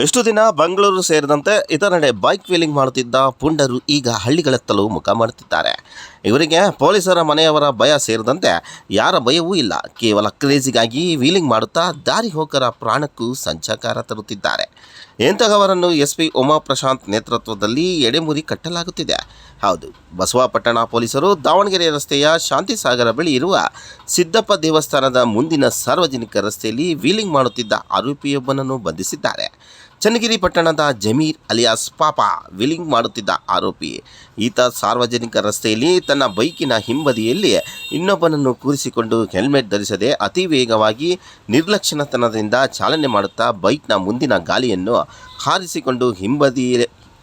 ಎಷ್ಟು ದಿನ ಬೆಂಗಳೂರು ಸೇರಿದಂತೆ ಇತರೆಡೆ ಬೈಕ್ ವೀಲಿಂಗ್ ಮಾಡುತ್ತಿದ್ದ ಪುಂಡರು ಈಗ ಹಳ್ಳಿಗಳತ್ತಲೂ ಮುಖ ಮಾಡುತ್ತಿದ್ದಾರೆ ಇವರಿಗೆ ಪೊಲೀಸರ ಮನೆಯವರ ಭಯ ಸೇರಿದಂತೆ ಯಾರ ಭಯವೂ ಇಲ್ಲ. ಕೇವಲ ಕ್ರೇಜಿಗಾಗಿ ವೀಲಿಂಗ್ ಮಾಡುತ್ತಾ ದಾರಿ ಹೋಕರ ಪ್ರಾಣಕ್ಕೂ ಸಂಚಕಾರ ತರುತ್ತಿದ್ದಾರೆ. ಇಂತಹವರನ್ನು ಎಸ್ ಪಿ ಉಮಾ ಪ್ರಶಾಂತ್ ನೇತೃತ್ವದಲ್ಲಿ ಎಡೆಮುರಿ ಕಟ್ಟಲಾಗುತ್ತಿದೆ. ಹೌದು, ಬಸವಾಪಟ್ಟಣ ಪೊಲೀಸರು ದಾವಣಗೆರೆ ರಸ್ತೆಯ ಶಾಂತಿಸಾಗರ ಬಳಿ ಇರುವ ಸಿದ್ದಪ್ಪ ದೇವಸ್ಥಾನದ ಮುಂದಿನ ಸಾರ್ವಜನಿಕ ರಸ್ತೆಯಲ್ಲಿ ವೀಲಿಂಗ್ ಮಾಡುತ್ತಿದ್ದ ಆರೋಪಿಯೊಬ್ಬನನ್ನು ಬಂಧಿಸಿದ್ದಾರೆ. ಚನ್ನಗಿರಿ ಪಟ್ಟಣದ ಜಮೀರ್ ಅಲಿಯಾಸ್ ಪಾಪ ವಿಲಿಂಗ್ ಮಾಡುತ್ತಿದ್ದ ಆರೋಪಿ. ಈತ ಸಾರ್ವಜನಿಕ ರಸ್ತೆಯಲ್ಲಿ ತನ್ನ ಬೈಕಿನ ಹಿಂಬದಿಯಲ್ಲಿ ಇನ್ನೊಬ್ಬನನ್ನು ಕೂರಿಸಿಕೊಂಡು ಹೆಲ್ಮೆಟ್ ಧರಿಸದೆ ಅತಿ ವೇಗವಾಗಿ ನಿರ್ಲಕ್ಷಣತನದಿಂದ ಚಾಲನೆ ಮಾಡುತ್ತಾ ಬೈಕ್ನ ಮುಂದಿನ ಗಾಲಿಯನ್ನು ಹಾರಿಸಿಕೊಂಡು ಹಿಂಬದಿ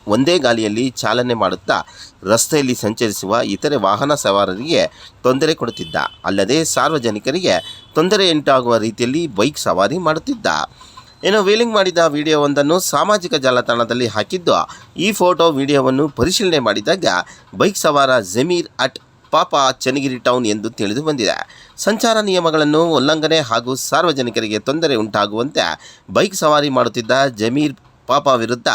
ಒಂದೇ ಗಾಲಿಯಲ್ಲಿ ಚಾಲನೆ ಮಾಡುತ್ತಾ ರಸ್ತೆಯಲ್ಲಿ ಸಂಚರಿಸುವ ಇತರೆ ವಾಹನ ಸವಾರರಿಗೆ ತೊಂದರೆ ಕೊಡುತ್ತಿದ್ದ. ಅಲ್ಲದೆ ಸಾರ್ವಜನಿಕರಿಗೆ ತೊಂದರೆಯುಂಟಾಗುವ ರೀತಿಯಲ್ಲಿ ಬೈಕ್ ಸವಾರಿ ಮಾಡುತ್ತಿದ್ದ. ಇನ್ನು ವೀಲಿಂಗ್ ಮಾಡಿದ ವಿಡಿಯೋವೊಂದನ್ನು ಸಾಮಾಜಿಕ ಜಾಲತಾಣದಲ್ಲಿ ಹಾಕಿದ್ದು. ಈ ಫೋಟೋ ವಿಡಿಯೋವನ್ನು ಪರಿಶೀಲನೆ ಮಾಡಿದಾಗ ಬೈಕ್ ಸವಾರ ಜಮೀರ್ ಅಟ್ ಪಾಪ ಚನ್ನಗಿರಿ ಟೌನ್ ಎಂದು ತಿಳಿದು ಬಂದಿದೆ. ಸಂಚಾರ ನಿಯಮಗಳನ್ನು ಉಲ್ಲಂಘನೆ ಹಾಗೂ ಸಾರ್ವಜನಿಕರಿಗೆ ತೊಂದರೆ ಉಂಟಾಗುವಂತೆ ಬೈಕ್ ಸವಾರಿ ಮಾಡುತ್ತಿದ್ದ ಜಮೀರ್ ಪಾಪ ವಿರುದ್ಧ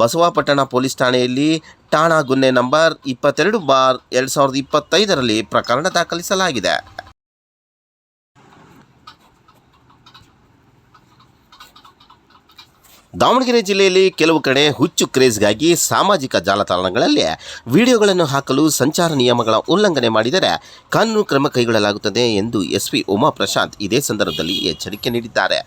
ಬಸವಾಪಟ್ಟಣ ಪೊಲೀಸ್ ಠಾಣೆಯಲ್ಲಿ ಠಾಣಾ ಗುನ್ನೆ ನಂಬರ್ ಇಪ್ಪತ್ತೆರಡು ಬಾರ್ ಎರಡು ಸಾವಿರದ ಇಪ್ಪತ್ತೈದರಲ್ಲಿ ಪ್ರಕರಣ ದಾಖಲಿಸಲಾಗಿದೆ. ದಾವಣಗೆರೆ ಜಿಲ್ಲೆಯಲ್ಲಿ ಕೆಲವು ಕಡೆ ಹುಚ್ಚು ಕ್ರೇಜ್ಗಾಗಿ ಸಾಮಾಜಿಕ ಜಾಲತಾಣಗಳಲ್ಲಿ ವಿಡಿಯೋಗಳನ್ನು ಹಾಕಲು ಸಂಚಾರ ನಿಯಮಗಳ ಉಲ್ಲಂಘನೆ ಮಾಡಿದರೆ ಕಾನೂನು ಕ್ರಮ ಕೈಗೊಳ್ಳಲಾಗುತ್ತದೆ ಎಂದು ಎಸ್ಪಿ ಉಮಾ ಪ್ರಶಾಂತ್ ಇದೇ ಸಂದರ್ಭದಲ್ಲಿ ಎಚ್ಚರಿಕೆ ನೀಡಿದ್ದಾರೆ.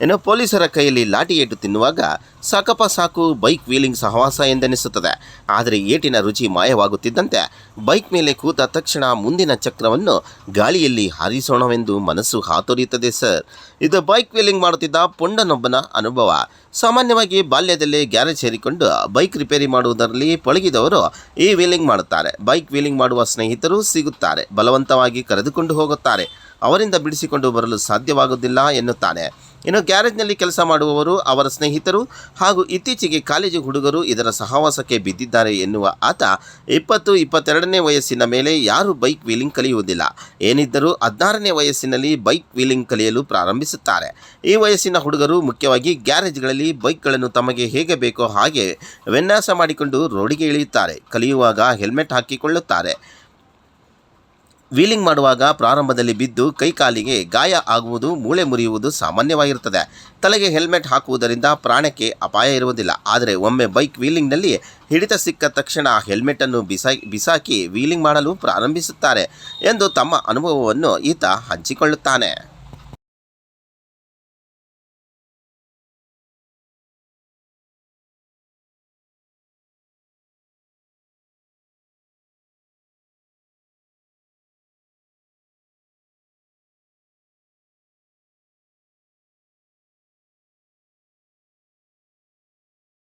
ಇನ್ನು ಪೊಲೀಸರ ಕೈಯಲ್ಲಿ ಲಾಠಿ ಏಟು ತಿನ್ನುವಾಗ ಸಾಕಪ್ಪ ಸಾಕು ಬೈಕ್ ವೀಲಿಂಗ್ ಸಹವಾಸ ಎಂದೆನಿಸುತ್ತದೆ. ಆದರೆ ಏಟಿನ ರುಚಿ ಮಾಯವಾಗುತ್ತಿದ್ದಂತೆ ಬೈಕ್ ಮೇಲೆ ಕೂತ ತಕ್ಷಣ ಮುಂದಿನ ಚಕ್ರವನ್ನು ಗಾಳಿಯಲ್ಲಿ ಹಾರಿಸೋಣವೆಂದು ಮನಸ್ಸು ಹಾತೊರೆಯುತ್ತದೆ ಸರ್. ಇದು ಬೈಕ್ ವೀಲಿಂಗ್ ಮಾಡುತ್ತಿದ್ದ ಪೊಂಡನೊಬ್ಬನ ಅನುಭವ. ಸಾಮಾನ್ಯವಾಗಿ ಬಾಲ್ಯದಲ್ಲೇ ಗ್ಯಾರೇಜ್ ಸೇರಿಕೊಂಡು ಬೈಕ್ ರಿಪೇರಿ ಮಾಡುವುದರಲ್ಲಿ ಪಳಗಿದವರು ಈ ವೀಲಿಂಗ್ ಮಾಡುತ್ತಾರೆ. ಬೈಕ್ ವೀಲಿಂಗ್ ಮಾಡುವ ಸ್ನೇಹಿತರು ಸಿಗುತ್ತಾರೆ, ಬಲವಂತವಾಗಿ ಕರೆದುಕೊಂಡು ಹೋಗುತ್ತಾರೆ. ಅವರಿಂದ ಬಿಡಿಸಿಕೊಂಡು ಬರಲು ಸಾಧ್ಯವಾಗುವುದಿಲ್ಲ ಎನ್ನುತ್ತಾನೆ. ಇನ್ನು ಗ್ಯಾರೇಜ್ನಲ್ಲಿ ಕೆಲಸ ಮಾಡುವವರು, ಅವರ ಸ್ನೇಹಿತರು ಹಾಗೂ ಇತ್ತೀಚೆಗೆ ಕಾಲೇಜು ಹುಡುಗರು ಇದರ ಸಹವಾಸಕ್ಕೆ ಬಿದ್ದಿದ್ದಾರೆ ಎನ್ನುವ ಆತ ಇಪ್ಪತ್ತು, ಇಪ್ಪತ್ತೆರಡನೇ ವಯಸ್ಸಿನ ಮೇಲೆ ಯಾರೂ ಬೈಕ್ ವೀಲಿಂಗ್ ಕಲಿಯುವುದಿಲ್ಲ. ಏನಿದ್ದರೂ ಹದಿನಾರನೇ ವಯಸ್ಸಿನಲ್ಲಿ ಬೈಕ್ ವೀಲಿಂಗ್ ಕಲಿಯಲು ಪ್ರಾರಂಭಿಸುತ್ತಾರೆ. ಈ ವಯಸ್ಸಿನ ಹುಡುಗರು ಮುಖ್ಯವಾಗಿ ಗ್ಯಾರೇಜ್ಗಳಲ್ಲಿ ಬೈಕ್ಗಳನ್ನು ತಮಗೆ ಹೇಗೆ ಬೇಕೋ ಹಾಗೆ ವಿನ್ಯಾಸ ಮಾಡಿಕೊಂಡು ರೋಡಿಗೆ ಇಳಿಯುತ್ತಾರೆ. ಕಲಿಯುವಾಗ ಹೆಲ್ಮೆಟ್ ಹಾಕಿಕೊಳ್ಳುತ್ತಾರೆ. ವೀಲಿಂಗ್ ಮಾಡುವಾಗ ಪ್ರಾರಂಭದಲ್ಲಿ ಬಿದ್ದು ಕೈಕಾಲಿಗೆ ಗಾಯ ಆಗುವುದು, ಮೂಳೆ ಮುರಿಯುವುದು ಸಾಮಾನ್ಯವಾಗಿರುತ್ತದೆ. ತಲೆಗೆ ಹೆಲ್ಮೆಟ್ ಹಾಕುವುದರಿಂದ ಪ್ರಾಣಕ್ಕೆ ಅಪಾಯ ಇರುವುದಿಲ್ಲ. ಆದರೆ ಒಮ್ಮೆ ಬೈಕ್ ವೀಲಿಂಗ್ನಲ್ಲಿ ಹಿಡಿತ ಸಿಕ್ಕ ತಕ್ಷಣ ಹೆಲ್ಮೆಟನ್ನು ಬಿಸಾ ಬಿಸಾಕಿ ವೀಲಿಂಗ್ ಮಾಡಲು ಪ್ರಾರಂಭಿಸುತ್ತಾರೆ ಎಂದು ತಮ್ಮ ಅನುಭವವನ್ನು ಈತ ಹಂಚಿಕೊಳ್ಳುತ್ತಾನೆ.